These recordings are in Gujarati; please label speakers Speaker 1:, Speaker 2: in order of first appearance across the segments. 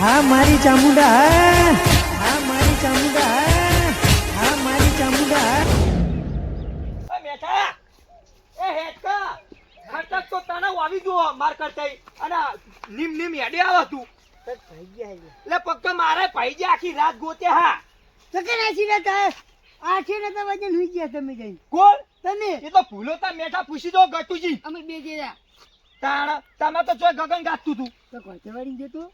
Speaker 1: હા મારી ચામુંડા હા. હા મારી ચામુંડા હા. હા મારી ચામુંડા
Speaker 2: એ બેઠા એ હેડકા ખટક તો તને વાવી જો માર કરતા અને નીમ નીમ હેડે આવ તું.
Speaker 1: ભાઈ ગયા.
Speaker 2: એટલે પગ તો મારે ભાઈ જે આખી રાત ગોતે હા.
Speaker 1: તો કે નાસી રહેતા આઠે તો વજન હુઈ ગયા તમે જઈ
Speaker 2: કોણ?
Speaker 1: તમે.
Speaker 2: એ તો ભૂલો તા મેઠા પૂછી દો ગટુજી.
Speaker 1: અમે બે જયા
Speaker 2: તાણ તમે તો ચોય ગગન ગાતું તું.
Speaker 1: તો કોચવાડી જતું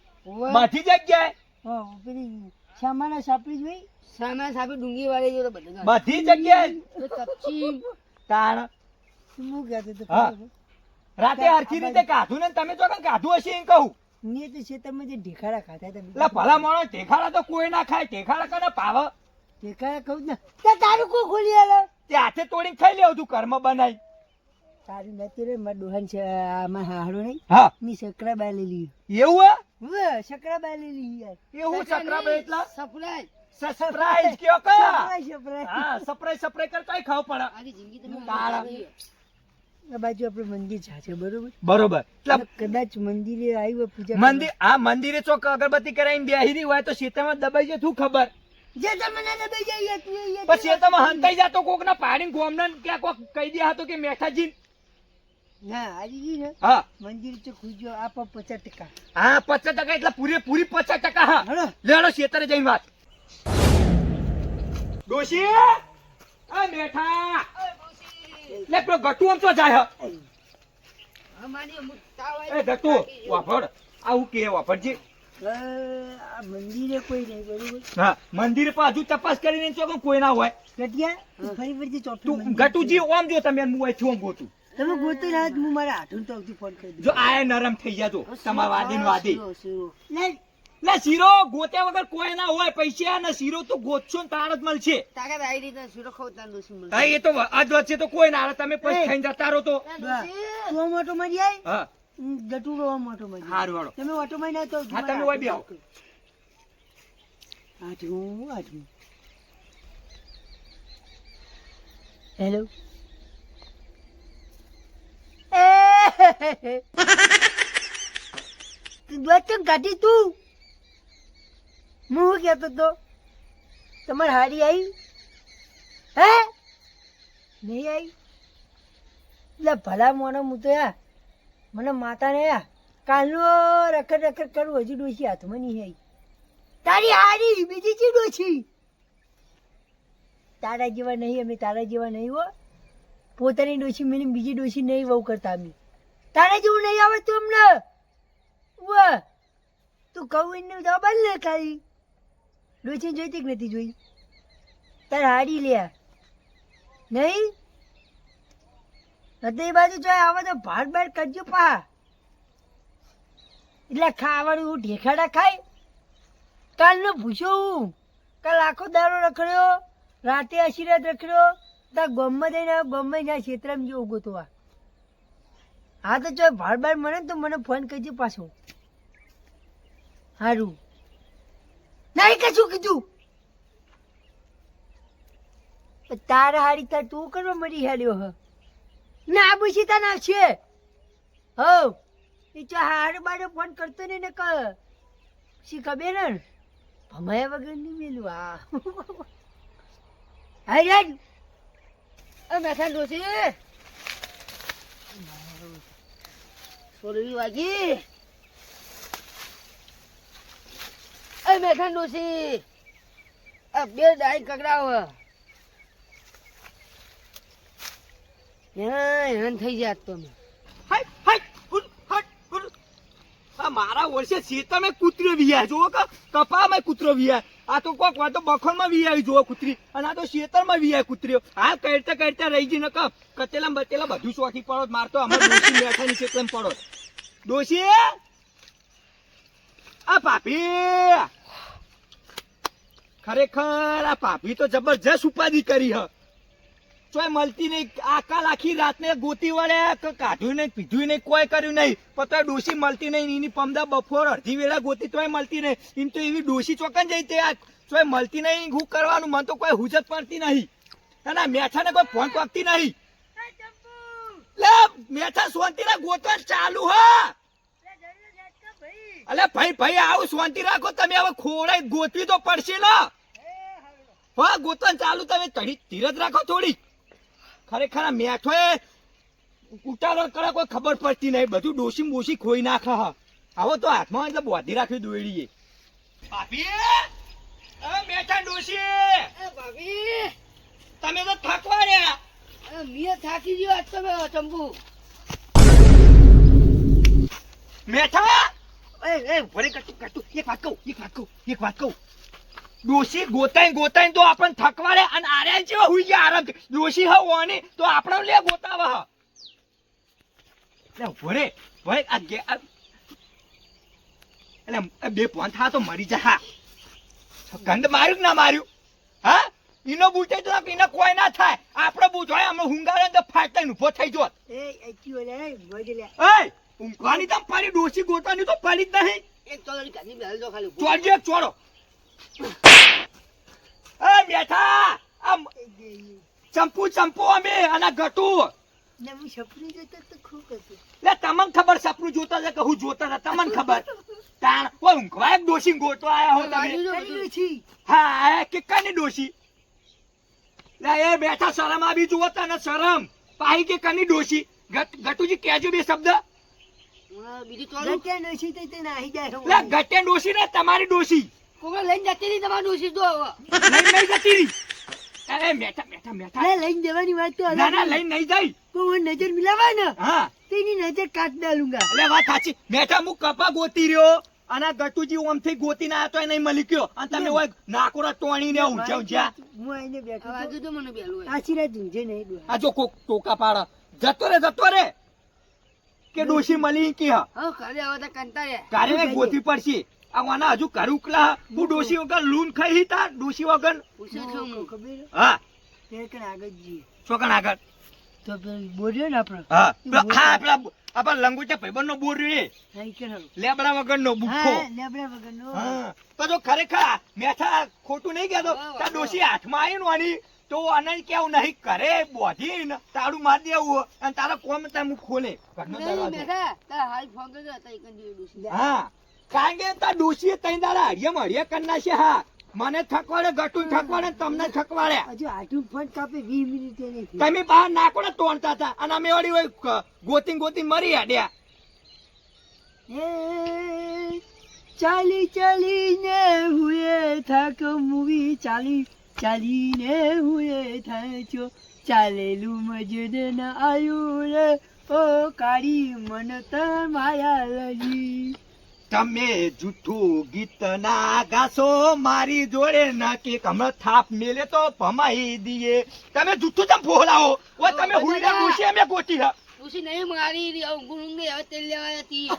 Speaker 2: બધી જગ્યાએ.
Speaker 1: હા પેલી સામાના સાપડી જોઈ? સામાના સાપડી ડુંગી વાળી જો તો બધું
Speaker 2: બધી જગ્યાએ.
Speaker 1: કપચી
Speaker 2: તાણ.
Speaker 1: શું કહેતો તો
Speaker 2: રાતે આરખી રીતે કાધું ને તમે ચોકન કાધું હશે એમ કહું.
Speaker 1: મેં તો તમે જે ઢેખાડા ખાતા તમે
Speaker 2: એટલે ભલા માણસ ઢેખાડા તો કોઈ ના ખાય ટેખાડા કને પાવ.
Speaker 1: ઢેખાડા કહું ને. તે તારું કો ખોલી આલે?
Speaker 2: તે હાથે તોડીને ખાઈ લેવું તું કર્મ બનાવી
Speaker 1: તારું નથી રે માર દુહન છે આમાં હાડો નહીં
Speaker 2: હા.
Speaker 1: મી સકરા બાલી લી
Speaker 2: એવું હે?
Speaker 1: વે સકરા બાલી લી યાર.
Speaker 2: એવું સકરાબ એટલા?
Speaker 1: સફરાય
Speaker 2: સરપ્રાઈઝ કયો કા
Speaker 1: સફરાય
Speaker 2: હા સપ્રાઈઝ સપ્રાઈઝ કરતા ખાવ પડે.
Speaker 1: આની જિંદગી તમે
Speaker 2: તાળા.
Speaker 1: આ બાજુ આપણે મંદિર છે બરોબર?
Speaker 2: બરોબર. એટલે
Speaker 1: કદાચ મંદિરે આવ્યો પૂજા
Speaker 2: મંદિર આ મંદિરે ચોક અગરબત્તી કરાવીને બેહી રહી હોય તો સીતામાં દબાઈ જાય શું ખબર?
Speaker 1: જે તમને દબાઈ જાય તું
Speaker 2: પછી શેતામાં હંતાઈ જાતો કોક ના પાડીને ગોમના ક્યાં કોક કહી દે હતો કે મેઠાજી
Speaker 1: ના આવી ને
Speaker 2: હા.
Speaker 1: મંદિર તો ખુજો આપો પચાસ ટકા.
Speaker 2: હા પચાસ ટકા એટલે પૂરેપૂરી પચાસ ટકા હા. લેડો શેતરે જઈને વાત. ડોશી! આ મેઠા! લે પેલો ગટુ આમ તો જાય હ. એ ગટુ વાપડ આવું કે વાપડજી
Speaker 1: આ મંદિરે કોઈ નહીં બરોબર?
Speaker 2: હા મંદિર પર હજુ તપાસ કરીને ચોક કોઈ ના હોય. ગટુજી ઓમ જો તમે હું અહીંથી ઓમ ગોતું.
Speaker 1: તમે ગોતી રહ્યા હું મારા હાથું તો આવતી ફોન કરી
Speaker 2: જો આ નરમ થઈ જતો તમારા વાદી વાદી. ના શીરો. ગોત્યા વગર કોઈ ના હોય પૈસા ને શીરો તો ગોતશો ને તાર જ મળશે.
Speaker 1: તારે આવી રીતે શીરો ખાવ તાર ડોશી મળે.
Speaker 2: એ તો આજ વચ્ચે તો કોઈ ના આવે તમે પછી. ખાઈને જતા રહો તો.
Speaker 1: તો મોટો મરી જાય
Speaker 2: હા.
Speaker 1: હું ગટુડો મોટો મરી
Speaker 2: હાર વાળો
Speaker 1: તમે ઓટો મારી ના તો
Speaker 2: હા, તમે હોય બે આવો.
Speaker 1: આઠમું આઠમું હેલો તું કાઢી તું. હું કહેતો તો, તમારે હારી આવી હે? નહીં આવી એટલે ભલા મોનો, હું મને માતાને યા, કાલનો રખડ રખડ કરું, હજુ ડોસી હાથમાં નહીં આવી તારી હારી બીજી ચી ડોસી તારા જેવા નહીં, અમે તારા જેવા નહીં હો. પોતાની ડોસી મેં બીજી ડોસી નહીં વહુ કરતા અમે. તારા જેવું નહીં આવે તું અમને. વાહ તું કહું એને દબાલ ને ખાલી ડોસી જોઈતી કે નથી જોઈ? તારે હાડી લ્યા નહીં? હૃદય બાજુ જોઈએ આવે તો ભાડ ભાત કરજો પા. એટલે ખાવાનું હું ઢેખાડા ખાઈ. કાલનો ભૂસ્યો હું. કાલ આખો દારો રખડ્યો, રાતે આશીર્વાદ રખડ્યો. તા ગમે જઈને ગમે જ્યાં ક્ષેત્રમાં જેવું ગોતવા હા, તો જો ભાર બાર મળે ને તો મને ફોન કરજો પાછો. સારું નહીં કશું કીધું? તારા હારી તાર તું કરવા મરી હાલ્યો હ. ના, પૂછી તા ના છે. હો એ તો હાડ બાડે ફોન કરતો નહીં ને ક. શી ખબર ને ભમાયા વગર નહીં મેલું. આ યાર એ મેથા ડોસી સોરવી વાગી એ મેથા ડોસી આ બે ડાઈ કકડાવ હેરાન થઈ જાત તો અમે
Speaker 2: હાય હાય આ મારા વર્ષે શેતામાં કૂતરો વિયા જોવો કે કપામાં કૂતરો વિયા આ તો કોક વાતો બખોરમાં વિયાવી જોવો કૂતરી. અને આ તો શેતરમાં વિયા કૂતરીઓ. હા કરતા કરતા રહી જઈને કપ કચેલા બચેલા બધું શોખી પડો મારતો અમાર ડોશી બેઠા ની શેતલામાં પડો ડોશી! આ ભાભી ખરેખર આ ભાભી તો જબરજસ્ત ઉપાધિ કરી હ. ચોય મળતી નહીં. આકા આખી રાતને ગોતી વળે કાઢ્યું નહીં પીધું નહીં કોઈ કર્યું નહીં. પતા ડોસી મળતી નહીં એની પમદા બપોર અડધી વેળા ગોતી તોય મળતી નહીં. એમ તો એવી ડોસી ચોકન જઈ તે ચોય મળતી નહીં હું કરવાનું મન તો કોઈ હુજત પડતી નહીં. અને આ મેઠાને કોઈ ફોન પકતી નહીં. લે મેઠા શાંતિના ગોતવા ચાલુ હા. અલે ભાઈ ભાઈ આવું શાંતિ રાખો તમે હવે ખોળાઈ ગોતવી તો પડશે ને હા ગોતન ચાલુ તમે ધીરજ રાખો થોડી ખરેખર મેઠો એ ઉતારો કરે કોઈ ખબર પડતી નહીં. બધું ડોસી બોસી ખોઈ નાખે હા. આવો તો હાથમાં એટલે બોધી રાખવી દોડીએ ભાભી! મેઠા ડોસી
Speaker 1: એ ભાભી!
Speaker 2: તમે તો થાકવા રહ્યા.
Speaker 1: મિયા થાકી ગયો આજ તમે મેં ચંપુ
Speaker 2: મેઠા! એ એ ભરે કટુ કટુ. એક વાત કહું એક વાત કહું એક વાત કહું. ડોશી ગોતાઈ ગોતાઈ તો આપણને થકવાડે અને આર્યા જેવા હુઈ ગયા આરામ ડોશી હા ઓની તો આપણે લે ગોતાવા હા. એટલે ભરે ભાઈ આ ગે એટલે બે પોન થા તો મરી જા હા. ગંધ માર્યું ના માર્યું? હા? ઈનો બૂટે તો એને કોઈ ના થાય. આપણો બૂટ હોય અમે હુંગારે તો ફાટતા ઊભો થઈ જોત
Speaker 1: એ એચ્યુ લે ગોજે લે.
Speaker 2: એ ઊંઘવાની તમ પાડી ડોશી ગોતાની તો પડી જ નહીં.
Speaker 1: એક તો કાની બેલ જો ખાલી
Speaker 2: ચોરજો એક ચોરો એ બેઠા! આમ ચંપુ ચંપુ અમે અને ગટુ
Speaker 1: ને હું સપનું જોતો તો ખૂબ હતું.
Speaker 2: લે તમને ખબર સપનું જોતા છે કે હું જોતા હતા? તમને ખબર? તાણ ઓ ઊંઘવા એક ડોશી ગોતો આયા હો તમે. હા આ કિક્કાની ડોશી. લે એ બેઠા શરમ આવી જુઓ તને શરમ. પાહી કે કની ડોશી. ગટ- ગટુજી કહેજો બે શબ્દ.
Speaker 1: બીજી તો ગટ્યા નસી તે તે નાહી જાય
Speaker 2: લે ગટે ડોશી ને તમારી ડોશી.
Speaker 1: કોકને લઈને જતી રહી તમારું સીધો હવે.
Speaker 2: નહીં જતી રહી? અરે મેઠા મેઠા મેઠા.
Speaker 1: ના લઈને જવાની વાત તો
Speaker 2: ના ના
Speaker 1: છે.
Speaker 2: નહીં જાય
Speaker 1: પણ હું નજર મિલાવા ને?
Speaker 2: હા.
Speaker 1: તેની નજર કાટ ડાલુંગા.
Speaker 2: એટલે વાત સાચી. મેઠા હું કપા ગોતી રહ્યો. અને ગટુજી ઓમથી ગોતી ના તો નહીં મળી ગયો. અને તમે હોય નાકોરા તોણી ને ઊંઝા ઊંઝા
Speaker 1: હું આઈને બેઠો
Speaker 3: આ
Speaker 1: તો
Speaker 3: તો મને બેલું
Speaker 1: આશીર્વાદ ઊંઝે નહીં
Speaker 2: આ જો કોક ટોકા પાડા. જતો રે જતો રે. કે ડોશી મળી કે હા?
Speaker 3: તો
Speaker 2: ગોતી પડશે. આ વાના હજુ કરુકલા હું ડોશી વગર લૂન ખાઈ તા ડોશી વગર.
Speaker 1: હું
Speaker 3: છું હું.
Speaker 1: ખબર?
Speaker 2: હા.
Speaker 1: તે આગળ તો બોલ્યો ને આપણે?
Speaker 2: હા. હા આપણા આપણા લંગોટા ભાઈબંધ નો બોર રે. લેબડા વગર નો બુખો
Speaker 1: હા લેબડા વગરનો.
Speaker 2: હા. તો જો ખરેખર મેથા ખોટું નહીં કહેતો.
Speaker 3: તો
Speaker 2: તાર ડોશી હાથમાં આવી નો આની, તો આને કેવું નહીં કરે બોધી ને તાળું મારી દેવું. અને તારા કોમ તાર ખોલે.
Speaker 3: તારા ડૂસી
Speaker 2: હા. કારણ કે તા ડોશીએ તઈ દાડા હરિયમ હરિય કરી નાખશે હા. મને થકવાડે ગટું થકવાડે તમને થકવાડે
Speaker 1: હજુ આટલું ફોન કાપે 20 મિનિટ
Speaker 2: તમે બહાર નાખો ને તોડતા હતા. અને અમે વળી હોય ગોતી ગોતીન મરી આડ્યા
Speaker 1: એ ચાલી ચાલીને હુએ થક મૂવી ચાલી ચાલીને હુએ થાચો ચાલેલું મજદ ના આયુ રે ઓ કાળી મન માયા લજી.
Speaker 2: તમે જૂઠું ગીત ના ગાશો મારી જોડે નાખી હમણાં થાપ મેલે તો ભમાઈ દઈએ તમે જૂઠું ચમ ફોલાવો ઓ તમે હુઈના ડોશી અમે ગોટી હા
Speaker 3: ડૂસી નહીં મારી નહીં હવે તેલ લેવા હતી.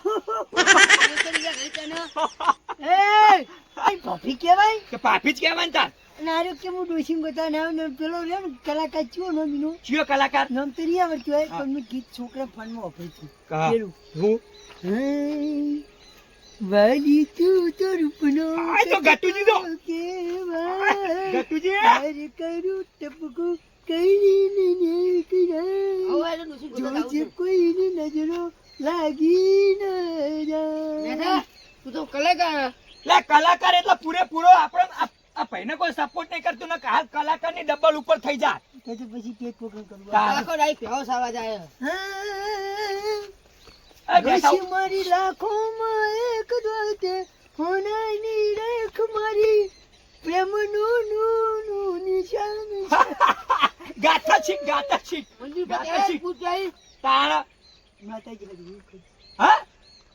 Speaker 1: એ આઈ ભાભી કહેવાય?
Speaker 2: કે પાપી જ કહેવાય તાર.
Speaker 1: નારો કે હું ડોશી ગોતા નામ ને પેલો રે ને કલાકાર ચિયો નામનું
Speaker 2: ચિયો કલાકાર?
Speaker 1: નામ તો નહીં આવડતું હોય પણ મેં ગીત છોકરા ફોનમાં વાપર્યું હતું
Speaker 2: હા.
Speaker 1: પેલું.
Speaker 2: હું
Speaker 1: વાલી તું તો રૂપનો
Speaker 2: આ તો ગટુજી તો.
Speaker 1: કેવા
Speaker 2: ગટુજી.
Speaker 1: તારે કરું ટપકુ કઈની ને
Speaker 3: ડૂસી
Speaker 1: જોજે કોઈની નજરો લાગી ન
Speaker 3: જા તું તો કલાકાર.
Speaker 2: લે કલાકાર એટલે પૂરેપૂરો આપણે આ- ભાઈને કોઈ સપોર્ટ નહીં કરતું ને હાલ કલાકારની ડબલ ઉપર થઈ જા.
Speaker 1: તો તો પછી કેક કોક કરવા.
Speaker 2: કલાકાર
Speaker 3: આઈ રાઈ ભેવો સાવા જાય.
Speaker 1: હા ઘસી મારી લાખોમાં એક દોતે હોનાની રેખ મારી. પ્રેમનું નું નું નિશાન
Speaker 2: ગાતા છીક ગાતા છીક ગાતા
Speaker 3: પર
Speaker 2: શીખ. તારા
Speaker 1: માતાજી હરી
Speaker 2: હા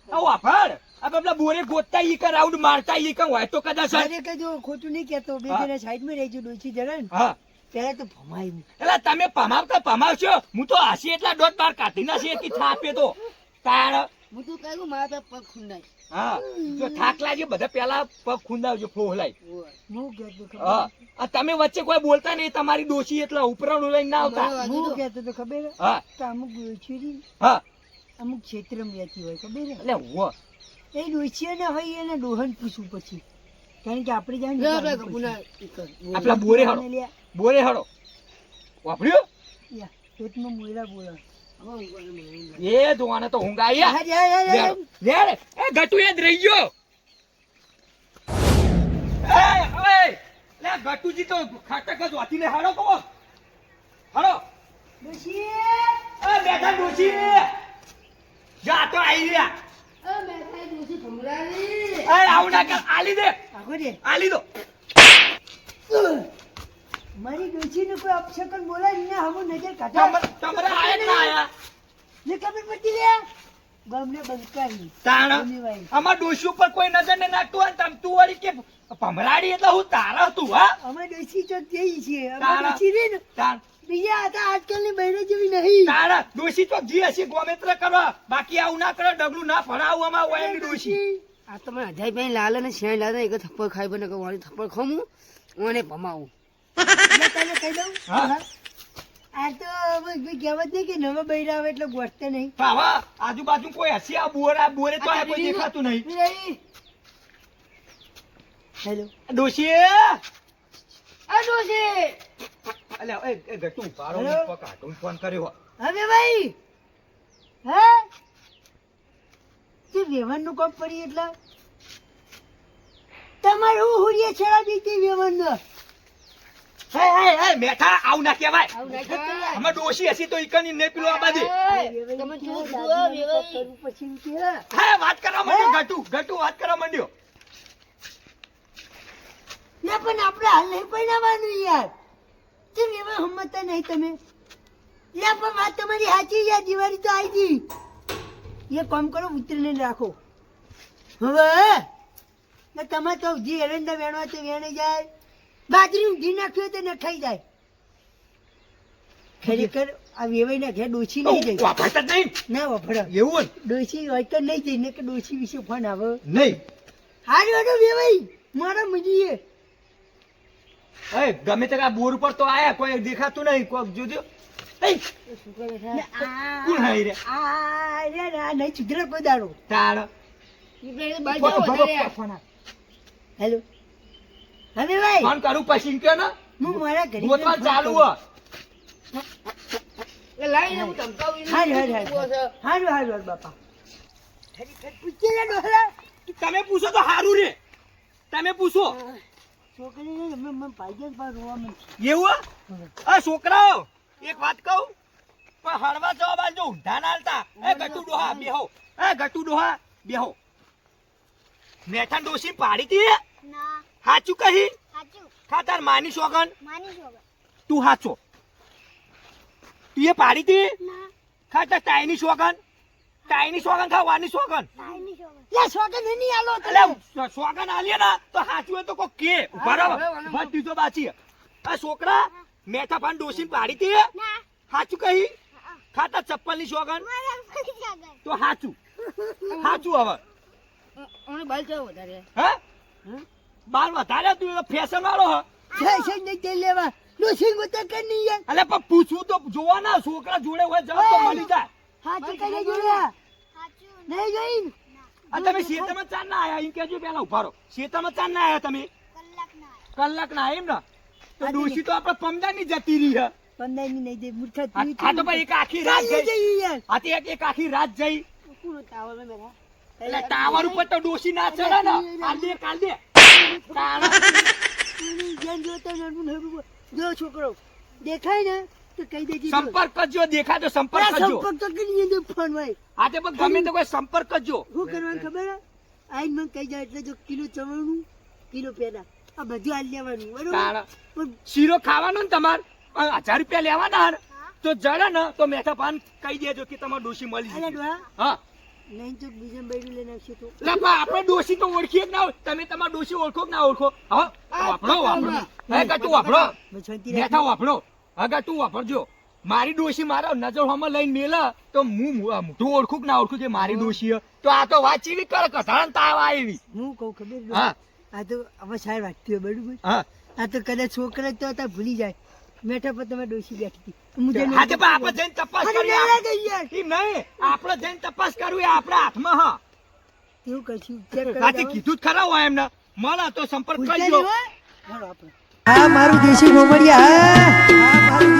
Speaker 2: આવો આભાર. આ પેલા બોરે ગોતતા ઈ કર રાઉન્ડ મારતા ઈ કર હોય તો કદાચ
Speaker 1: મારે કઈ જો ખોટું નહીં કેતો બે. જણા રહેજો જરા ને
Speaker 2: હા.
Speaker 1: પહેલા તો ભમાયું
Speaker 2: એટલે તમે પમાવતા પમાવશો હું તો હાસી એટલા દોઢ બાર કાઢી નાખી થાપે તો. તાર.
Speaker 3: હું તું કહ્યું મારા પગ ખુંડાય
Speaker 2: હા જો થાક લાગે બધા પેલા પગ ખુંદાવજો ફોહલાય.
Speaker 1: હું કહેતો ખબર
Speaker 2: હા આ તમે વચ્ચે કોઈ બોલતા નહીં તમારી ડોશી એટલે ઉપરાણું લઈને ના આવતા.
Speaker 1: હું કહેતો તો ખબર હા. અમુક ડોશી
Speaker 2: હા.
Speaker 1: અમુક ક્ષેત્રમાં રહેતી હોય ખબર
Speaker 2: એટલે હું
Speaker 1: એ ડોસીને હોય એને ડોહન પૂછવું પછી. કારણ કે આપણે જાણે
Speaker 3: લે
Speaker 1: ને
Speaker 3: આપણે
Speaker 2: બોરે હળો બોરે હળો વાપર્યો?
Speaker 1: પેટમાં મોયલા બોલા
Speaker 2: એ જોવાને તો ઊંઘ આવી
Speaker 1: હા, જા, જા, જા, જા.
Speaker 2: લે એ ગટુ યાદ રહી ગયો. એ લે ગટુજી તો ખાટક જ વાતીને હાડો કહો. હાડો
Speaker 1: ડોશી!
Speaker 2: એ બેઠા ડોશી. જા તો આવી રહ્યા.
Speaker 3: એ ડોશી ભમરાની.
Speaker 2: એ આવું ના કર. આલી દે. આલી દો.
Speaker 1: મારી ડોશીને કોઈ અપશકન બોલાય ને હમું નજર કાઢા.
Speaker 2: તમારે તમરે આયા ના આયા?
Speaker 1: ને ખબર પડતી લે ગામને બંકારી
Speaker 2: તાણ? અમાર ડોશી ઉપર કોઈ નજર ને નાખતું હોય તમ તું વળી કે ભમરાડી એટલે હું તારા તું હા?
Speaker 1: અમે ડોશી તો જઈ છે અમે ડોશી રે ને.
Speaker 2: તાણ?
Speaker 1: બીજા હતા આજકાલની બહેનો જેવી નહીં.
Speaker 2: તારા ડોશી તો જી હશે ગોમેત્ર કરવા. બાકી આવું ના કરે ડગલું ના ભણાવું આમાં હોય એની ડોશી.
Speaker 3: આ તમે મને અજાય ભાઈ લાલ અને શ્યાય લાલ એક થપ્પડ ખાઈ બને કે વાળી થપ્પડ ખમું અને ભમાવું.
Speaker 1: મેં તને કહી દઉં
Speaker 2: હા.
Speaker 1: આ તો કહેવત નહીં કે નવા બૈરા આવે એટલે ગોઠતે નહીં
Speaker 2: બાવા આજુબાજુ કોઈ હસી આ બોર બોરે તો આ કોઈ દેખાતું નહીં.
Speaker 1: હેલો.
Speaker 2: ડોશી.
Speaker 3: આ ડોશી.
Speaker 2: અલ્યા એ એ ગટુ પારો
Speaker 1: હેલો?
Speaker 2: પકાટું ફોન કર્યો.
Speaker 1: હવે ભાઈ હે? તે વ્યવહારનું કામ પડી એટલે? તમારું હુરિયા છેડા બીતી વ્યવહારનો
Speaker 2: હે હે હે મેઠા આવું ના કહેવાય. અમે ડોશી હસી તો ઈકની ને પેલો આ
Speaker 3: તમે જુઓ, જુઓ,
Speaker 1: પછી કે
Speaker 2: હે. વાત કરવા માંડ્યો ઘટુ ઘટુ વાત કરવા માંડ્યો.
Speaker 1: ના પણ આપણે હાલ નહીં યાર. તે વ્યવહાર હમતા નહીં તમે? યા પણ વાત તમારી સાચી યાર દિવાળી તો આવી ગઈ. એ કામ કરો ઉતરીને રાખો. હવે ને તમે તો જે એરંડા વેણવા તે વેણે જાય. બાજરી ઊંધી નાખ્યું તો ન ખાઈ જાય. ખરેખર આ વેવાઈના ઘેર ડોસી નહીં જાય.
Speaker 2: વાપરતા નહીં?
Speaker 1: ના વફડા
Speaker 2: એવું
Speaker 1: ડોસી હોય તો નહીં જઈને કે ડોસી વિશે ફોન આવે.
Speaker 2: નહીં.
Speaker 1: હારું હારું વેવાઈ મારા મજીએ.
Speaker 2: એ ગમે તે આ બોર ઉપર તો આયા કોઈ દેખાતું નહીં કોક જોજો.
Speaker 1: હેલો. હવે ભાઈ
Speaker 2: ફોન કરું પછી કે ને?
Speaker 1: હું મારા ઘરે
Speaker 2: ગોતવા ચાલુ હ
Speaker 3: એ લાઈને હું ધમકાવું
Speaker 1: હારું, હારું. હારું. હારું હારું બાપા. ખરેખર પૂછી લે ડોહલા.
Speaker 2: તમે પૂછો તો હારું રે. તમે પૂછો.
Speaker 1: છોકરીને અમે મને પાઈ જ રોવા મને
Speaker 2: એવું આ છોકરાઓ એક વાત કહું. પણ હળવા જવાબ આલજો ઊંધા ના આલતા એ ગટુ ડોહા બેહો. એ ગટુ ડોહા બેહો. મેઠાન ડોસી પાડી તી
Speaker 4: ના.
Speaker 2: હાચું કહી?
Speaker 4: સાચું
Speaker 2: ખાતર માની સોગન
Speaker 4: માની છો
Speaker 2: તું હાચો. તું એ પાડી તી?
Speaker 4: ના.
Speaker 2: ખાતર તાઈની શોગન તાઈની શોગન ખાવાની સોગન
Speaker 4: શોગન
Speaker 1: લે છોકરી નહીં આલો
Speaker 2: એટલે શોગન આલીએ ને તો હાચું હોય તો કોક કે. બરાબર બસ દીધો બાચી. આ છોકરા મેથા પાન ડોસી પાડી તી?
Speaker 4: ના.
Speaker 2: હાચું કહી? ખાતા
Speaker 4: ચપ્પલની જાગર
Speaker 2: તો હાચું. હાચું હવે.
Speaker 3: ઓને બાલ વધારે?
Speaker 2: હે? બાર વધારે તું ફેશન વાળો હ.
Speaker 1: છે નહીં તે લેવા. ડોસી તો કે નહીં યાર
Speaker 2: અલે પણ પૂછવું તો જોવાના છોકરા જોડે હોય જવાબ તો મળી જાય.
Speaker 1: હાચું કઈ જોયા
Speaker 4: સાચું
Speaker 1: નહીં જોઈ?
Speaker 2: આ તમે શેતરમાં ચાર ના આયા? એમ કેજો પેલા ઉભારો શેતરમાં ચાર ના આયા તમે?
Speaker 4: કલાક ના
Speaker 2: એમ ને? તો ડોશી તો આપડે પમદા ની જતી રહી હે.
Speaker 1: પંદરની નહીં દે મૂર્ખા
Speaker 2: આ
Speaker 1: તું
Speaker 2: ભાઈ એક આખી રાત
Speaker 1: જઈ.
Speaker 2: આ તો એક એક આખી રાત જઈ. એટલે ટાવર ઉપર તો દોષી ના ચડે ને. કાલ દે કાલ દે.
Speaker 1: જો છોકરો દેખાય ને તો કહી દેજે
Speaker 2: સંપર્ક કરજો દેખાય તો
Speaker 1: આ
Speaker 2: સંપર્ક કરજો.
Speaker 1: સંપર્ક તો કરી દે ફોન ભાઈ
Speaker 2: આજે પણ ગમે તો કોઈ સંપર્ક કરજો.
Speaker 1: શું કરવાનું ખબર? આઈને મને કહી જાય એટલે જો કિલો ચવાણું કિલો પેડા આ બધું હાલ લેવાનું બરોબર? પણ
Speaker 2: શીરો ખાવાનો ને તમાર હજાર રૂપિયા લેવાના તો જડે ને તો મેઠા પાન કહી દેજો કે તમારે ડોશી મળી હા.
Speaker 1: નહીં તો બીજા બૈરું લઈને આવશે તો.
Speaker 2: આપણે ડોશી તો ઓળખીએ જ ના હોય. તમે તમારા ડોશી ઓળખો કે ના ઓળખો? હા વાપરો વાપરો. હે ગટુ વાપરો.
Speaker 1: બસ શાંતિ રાખ.
Speaker 2: મેઠા વાપરો. હા ગટુ વાપરજો. મારી ડોશી મારા નજર હમણાં લઈને મેલા તો હું મોઢું ઓળખું કે ના ઓળખું કે મારી ડોશી તો આ તો વાત ચીવી કરે કસાણ તાવ આવી
Speaker 1: હું કહું ખબર છે?
Speaker 2: હા.
Speaker 1: આ તો હવે સાહેબ વાંચતી હોય બરોબર?
Speaker 2: હા.
Speaker 1: આ તો કદાચ છોકરા તો ભૂલી જાય. મેઠા પર તમે ડોસી બેઠી હતી.
Speaker 2: આજે પણ આપણે જઈને તપાસ કરી નહીં આપણે જઈને તપાસ કરવી એ આપણા હાથમાં હા.
Speaker 1: એવું કશું ચેક
Speaker 2: આજે કીધું જ ખરા હોય એમને. મળે તો સંપર્ક કરજો.
Speaker 1: હા મારું દેશી ગોમડિયા હા મારું